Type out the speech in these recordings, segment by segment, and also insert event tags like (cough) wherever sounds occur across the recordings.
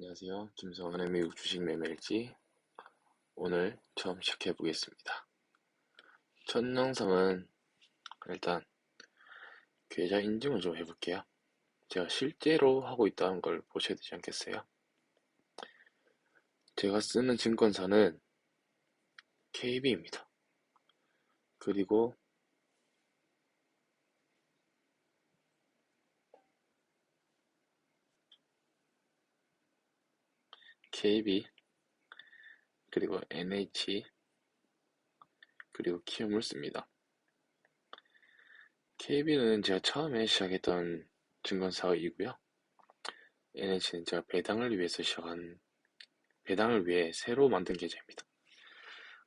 안녕하세요. 김성원의 미국 주식 매매일지 오늘 처음 시작해 보겠습니다. 첫 영상은 일단 계좌 인증을 좀 해볼게요. 제가 실제로 하고 있다는 걸 보셔야 되지 않겠어요? 제가 쓰는 증권사는 KB입니다. 그리고 KB 그리고 NH 그리고 키움을 씁니다. KB는 제가 처음에 시작했던 증권사이고요. NH는 제가 배당을 위해서 시작한 배당을 위해 새로 만든 계좌입니다.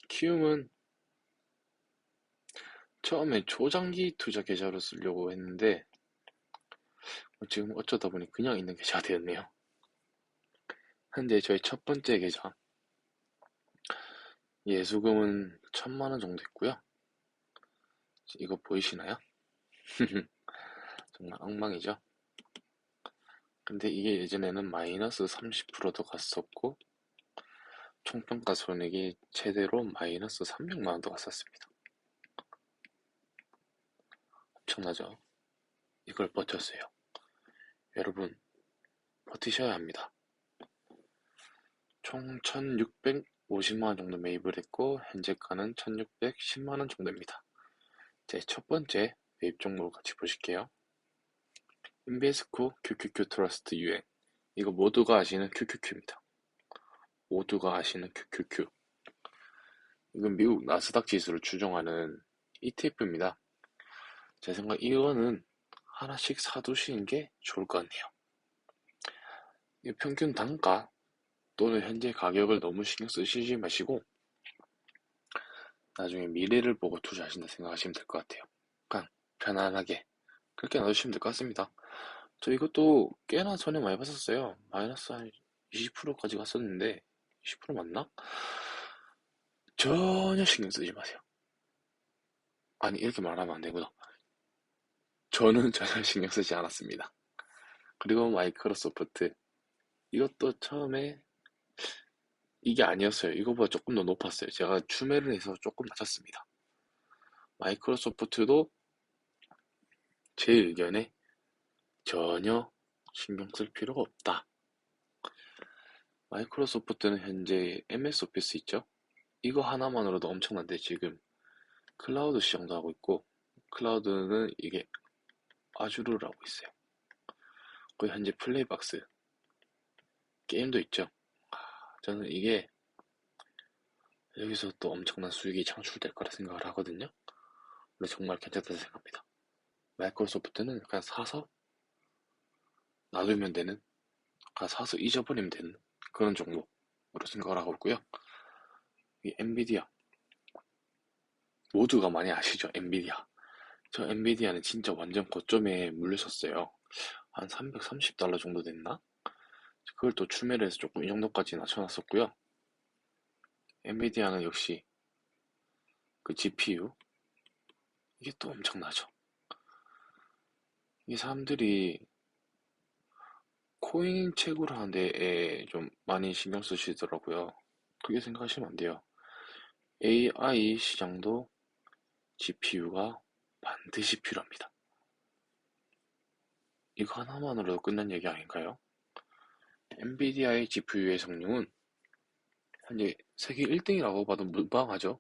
키움은 처음에 초장기 투자 계좌로 쓰려고 했는데 지금 어쩌다 보니 그냥 있는 계좌가 되었네요. 현재 저희 첫 번째 계좌 예수금은 천만 원 정도 있고요. 이거 보이시나요? (laughs) 정말 엉망이죠? 근데 이게 예전에는 마이너스 30%도 갔었고 총평가 손익이 최대로 마이너스 300만 원도 갔었습니다. 엄청나죠? 이걸 버텼어요. 여러분 버티셔야 합니다. 총 1650만원 정도 매입을 했고 현재가는 1610만원 정도입니다. 제 첫 번째 매입 종목을 같이 보실게요. 인베스코 QQQ 트러스트 유엔 이거 모두가 아시는 QQQ입니다. 모두가 아시는 QQQ 이건 미국 나스닥 지수를 추종하는 ETF입니다. 제 생각 이거는 하나씩 사두시는 게 좋을 것 같네요. 평균 단가 또는 현재 가격을 너무 신경 쓰시지 마시고 나중에 미래를 보고 투자하신다 생각하시면 될 것 같아요. 그냥 편안하게 그렇게 놔두시면 될 것 같습니다. 저 이것도 꽤나 손해 많이 봤었어요. 마이너스 한 20%까지 갔었는데 20% 맞나? 전혀 신경 쓰지 마세요. 아니 이렇게 말하면 안 되구나. 저는 (laughs) 전혀 신경 쓰지 않았습니다. 그리고 마이크로소프트 이것도 처음에 이게 아니었어요. 이거보다 조금 더 높았어요. 제가 추매를 해서 조금 낮췄습니다. 마이크로소프트도 제 의견에 전혀 신경 쓸 필요가 없다. 마이크로소프트는 현재 MS 오피스 있죠? 이거 하나만으로도 엄청난데 지금 클라우드 시장도 하고 있고 클라우드는 이게 아주르를 하고 있어요. 그리고 현재 플레이박스 게임도 있죠. 저는 이게 여기서 또 엄청난 수익이 창출될 거라 생각을 하거든요. 근데 정말 괜찮다고 생각합니다. 마이크로소프트는 그냥 사서 놔두면 되는, 그냥 사서 잊어버리면 되는 그런 종목으로 생각을 하고 있고요. 이 엔비디아 모두가 많이 아시죠? 엔비디아. 저 엔비디아는 진짜 완전 고점에 물렸었어요. 한 330달러 정도 됐나? 그걸 또 추매를 해서 조금 이 정도까지 낮춰놨었고요. 엔비디아는 역시 그 GPU 이게 또 엄청나죠. 이 사람들이 코인 채굴 하는 데에 좀 많이 신경 쓰시더라고요. 그게 생각하시면 안 돼요. AI 시장도 GPU가 반드시 필요합니다. 이거 하나만으로도 끝난 얘기 아닌가요? 엔비디아의 GPU의 성능은 현재 세계 1등이라고 봐도 무방하죠.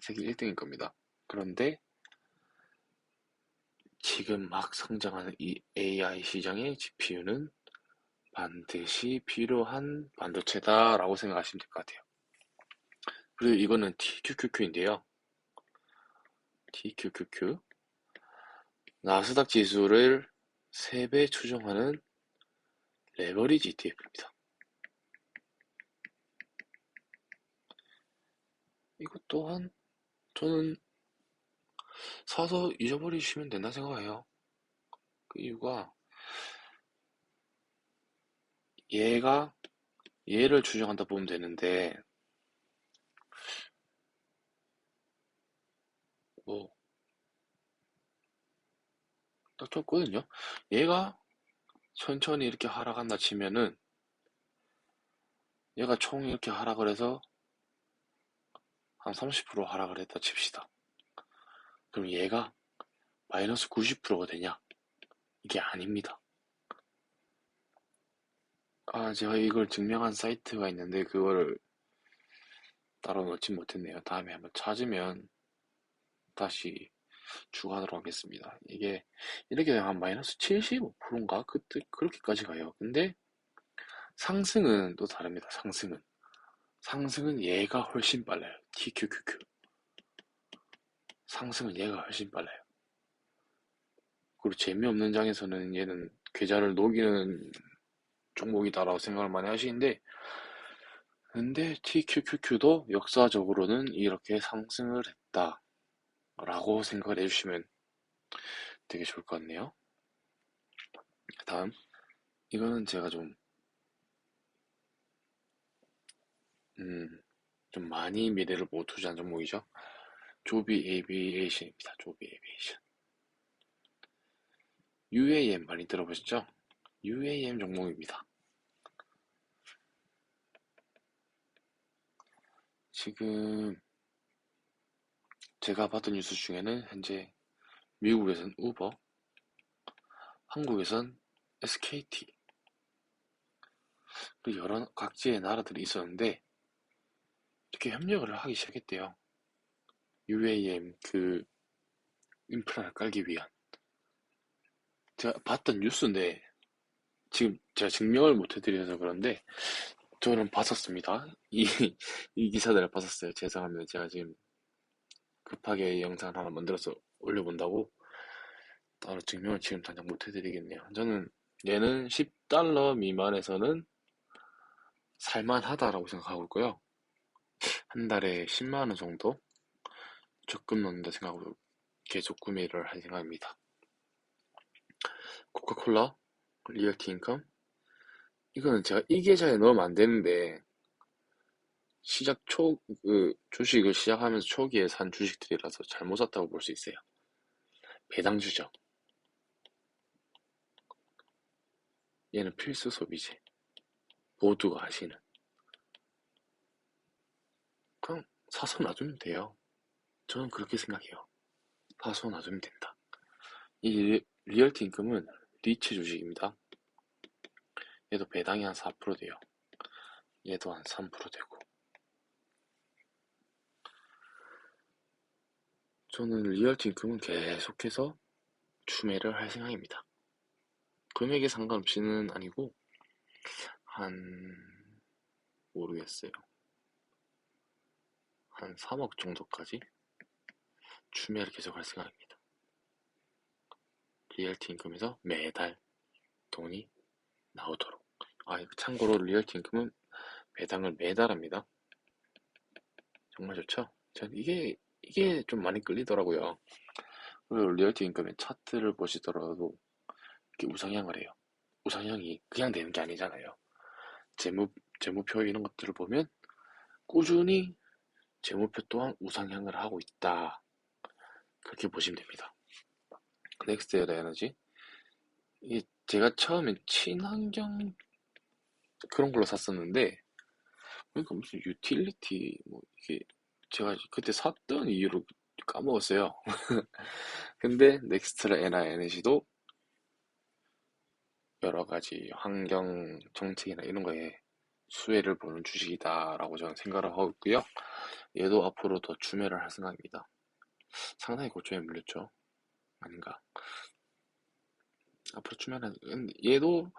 세계 1등일 겁니다. 그런데 지금 막 성장하는 이 AI 시장의 GPU는 반드시 필요한 반도체다라고 생각하시면 될 것 같아요. 그리고 이거는 TQQQ인데요. TQQQ 나스닥 지수를 3배 추정하는 레버리지 ETF입니다. 이것 또한 저는 사서 잊어버리시면 된다 생각해요. 그 이유가 얘가 얘를 추정한다 보면 되는데 뭐 딱 좋거든요. 얘가 천천히 이렇게 하락한다 치면은 얘가 총 이렇게 하락을 해서 한 30% 하락을 했다 칩시다. 그럼 얘가 마이너스 90%가 되냐? 이게 아닙니다. 아, 제가 이걸 증명한 사이트가 있는데 그거를 따로 넣지 못했네요. 다음에 한번 찾으면 다시 추가하도록 하겠습니다. 이게 이렇게 한 마이너스 75%인가? 그때 그렇게까지 가요. 근데 상승은 또 다릅니다. 상승은 상승은 얘가 훨씬 빨라요. TQQQ 상승은 얘가 훨씬 빨라요. 그리고 재미없는 장에서는 얘는 계좌를 녹이는 종목이다라고 생각을 많이 하시는데 근데 TQQQ도 역사적으로는 이렇게 상승을 했다 라고 생각을 해주시면 되게 좋을 것 같네요. 다음 이거는 제가 좀 음, 좀 많이 미래를 보고 투자한 종목이죠. 조비 에비에이션입니다. 조비 에비에이션. UAM 많이 들어보셨죠? UAM 종목입니다. 지금 제가 봤던 뉴스 중에는 현재 미국에선 우버, 한국에선 SKT, 그리고 여러 각지의 나라들이 있었는데 이렇게 협력을 하기 시작했대요. UAM 그 인프라를 깔기 위한 제가 봤던 뉴스인데 지금 제가 증명을 못 해드려서 그런데 저는 봤었습니다. 이, 이 기사들을 봤었어요. 죄송합니다. 제가 지금 급하게 이 영상 하나 만들어서 올려본다고 따로 증명을 지금 당장 못 해드리겠네요. 저는 얘는 10달러 미만에서는 살만하다라고 생각하고 있고요. 한 달에 10만원 정도 적금 넣는다 생각으로 계속 구매를 할 생각입니다. 코카콜라, 리얼티 인컴, 이거는 제가 이 계좌에 넣으면 안 되는데, 시작 초, 그, 주식을 시작하면서 초기에 산 주식들이라서 잘못 샀다고 볼 수 있어요. 배당주죠. 얘는 필수 소비재. 모두가 아시는. 그냥 사서 놔두면 돼요. 저는 그렇게 생각해요. 사서 놔두면 된다. 이 리얼티 인금은 리츠 주식입니다. 얘도 배당이 한 4% 돼요. 얘도 한 3% 되고. 저는 리얼티 인금은 계속해서 추매를 할 생각입니다. 금액에 상관없이는 아니고, 한, 모르겠어요. 한 3억 정도까지 추매를 계속 할 생각입니다. 리얼티 인금에서 매달 돈이 나오도록. 아, 참고로 리얼티 인금은 배당을 매달 합니다. 정말 좋죠? 전 이게, 이게 좀 많이 끌리더라고요. 그리고 리얼티 인금의 차트를 보시더라도 이렇게 우상향을 해요. 우상향이 그냥 되는 게 아니잖아요. 재무, 재무표 이런 것들을 보면 꾸준히 재무표 또한 우상향을 하고 있다. 그렇게 보시면 됩니다. 넥스트 에너지. 이게 제가 처음엔 친환경 그런 걸로 샀었는데, 그러니까 무슨 유틸리티, 뭐, 이게, 제가 그때 샀던 이유로 까먹었어요. (laughs) 근데 넥스트라 에나 에너지도 여러 가지 환경 정책이나 이런 거에 수혜를 보는 주식이다라고 저는 생각을 하고 있고요. 얘도 앞으로 더 추매를 할 생각입니다. 상당히 고점에 물렸죠. 아닌가. 앞으로 추매는 얘도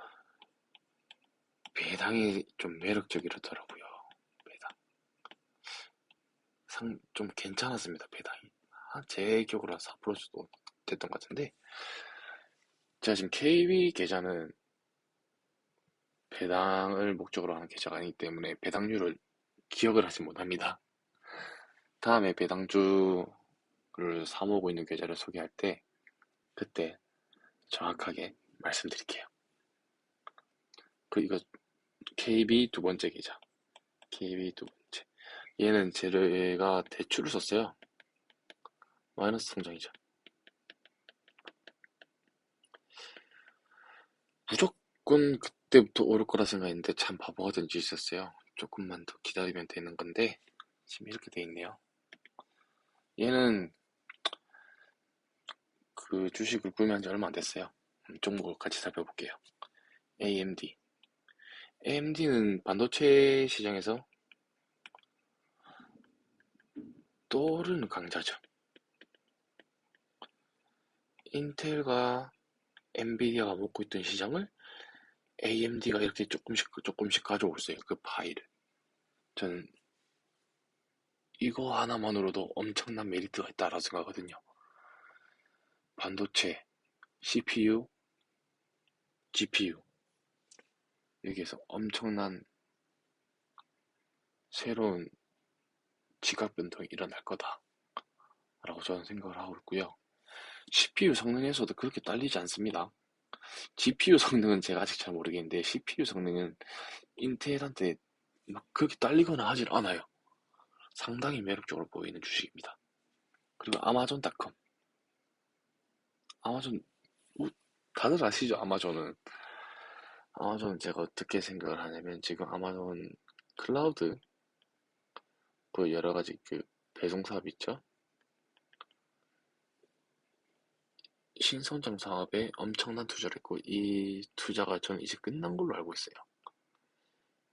배당이 좀 매력적이더라고요. 배당. 상, 좀 괜찮았습니다. 배당이. 제 기억으로 한 4% 정도 됐던 것 같은데 제가 지금 KB 계좌는 배당을 목적으로 하는 계좌가 아니기 때문에 배당률을 기억을 하지 못합니다. 다음에 배당주를 사모으고 있는 계좌를 소개할 때 그때 정확하게 말씀드릴게요. 그 이거 KB 두 번째 계좌. KB 두 번째. 얘는 제가 대출을 썼어요. 마이너스 통장이죠. 무조건 그때부터 오를 거라 생각했는데 참 바보가 된짓 있었어요. 조금만 더 기다리면 되는 건데 지금 이렇게 돼 있네요. 얘는 그 주식을 구매한 지 얼마 안 됐어요. 음, 종목을 같이 살펴볼게요. AMD. AMD는 반도체 시장에서 떠오르는 강자죠. 인텔과 엔비디아가 먹고 있던 시장을 AMD가 이렇게 조금씩 조금씩 가져오고 있어요. 그 파일을. 저는 이거 하나만으로도 엄청난 메리트가 있다라고 생각하거든요. 반도체, CPU, GPU 여기에서 엄청난 새로운 지각 변동이 일어날 거다 라고 저는 생각을 하고 있고요. CPU 성능에서도 그렇게 딸리지 않습니다. GPU 성능은 제가 아직 잘 모르겠는데 CPU 성능은 인텔한테 막 그렇게 딸리거나 하질 않아요. 상당히 매력적으로 보이는 주식입니다. 그리고 아마존닷컴. 아마존 우- 다들 아시죠? 아마존은 아마존은 제가 어떻게 생각을 하냐면 지금 아마존 클라우드 그 여러 가지 그 배송 사업 있죠? 신성장 사업에 엄청난 투자를 했고 이 투자가 저는 이제 끝난 걸로 알고 있어요.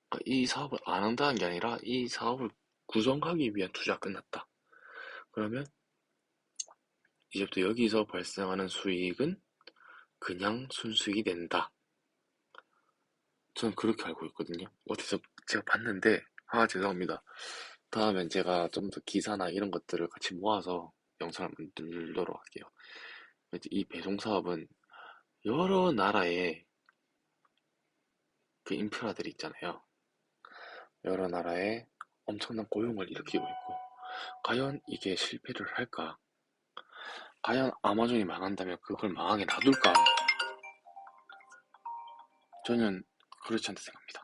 그러니까 이 사업을 안 한다는 게 아니라 이 사업을 구성하기 위한 투자가 끝났다. 그러면 이제부터 여기서 발생하는 수익은 그냥 순수익이 된다. 저는 그렇게 알고 있거든요. 어디서 제가 봤는데, 아, 죄송합니다. 다음엔 제가 좀 더 기사나 이런 것들을 같이 모아서 영상을 만들도록 할게요. 이 배송 사업은 여러 나라의 그 인프라들이 있잖아요. 여러 나라에 엄청난 고용을 일으키고 있고, 과연 이게 실패를 할까? 과연 아마존이 망한다면 그걸 망하게 놔둘까? 저는 그렇지 않다 생각합니다.